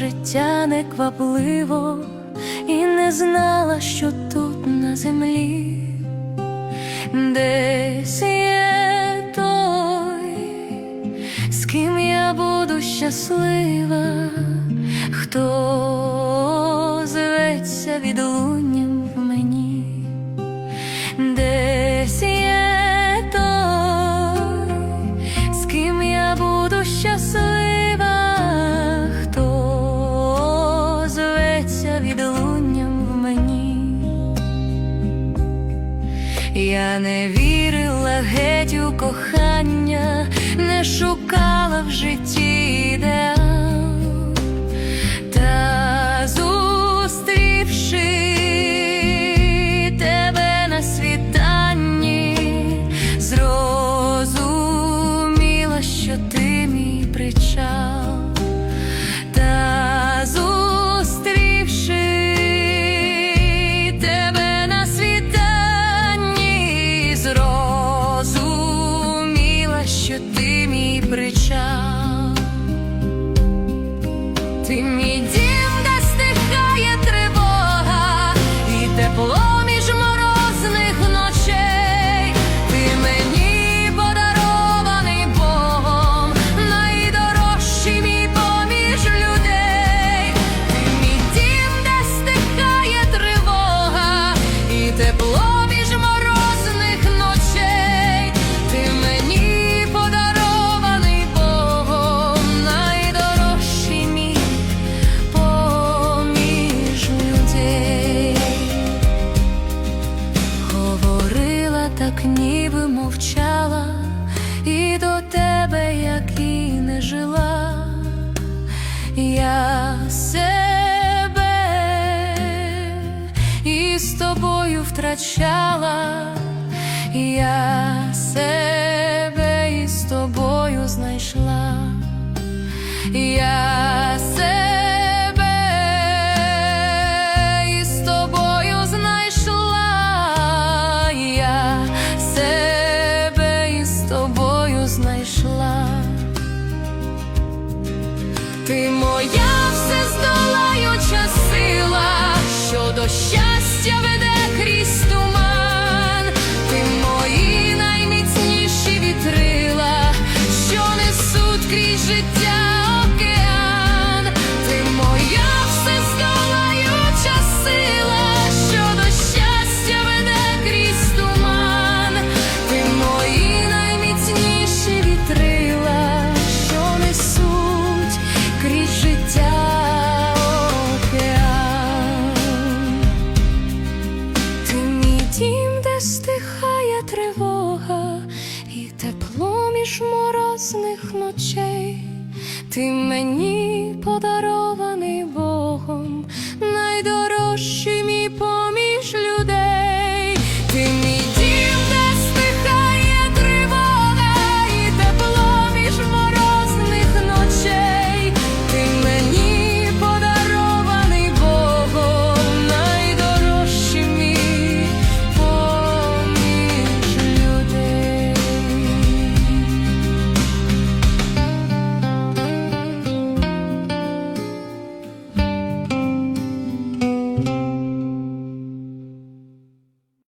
життя неквапливо і не знала, що тут на землі. Десь є той, з ким я буду щаслива, хто зветься відлунням Я не вірила геть у кохання, не шукала в житті ідеал, мій де стихає тривога, і тепло між морозних ночей. Ти мені подарований Богом, найдорожчий поміж людей. Ти де стихає тривога, і тепло так, ніби мовчала, і до тебе, як і не жила, я себе і з тобою втрачала, морозних ночей. Ти мені подарований Богом, найдорожчий.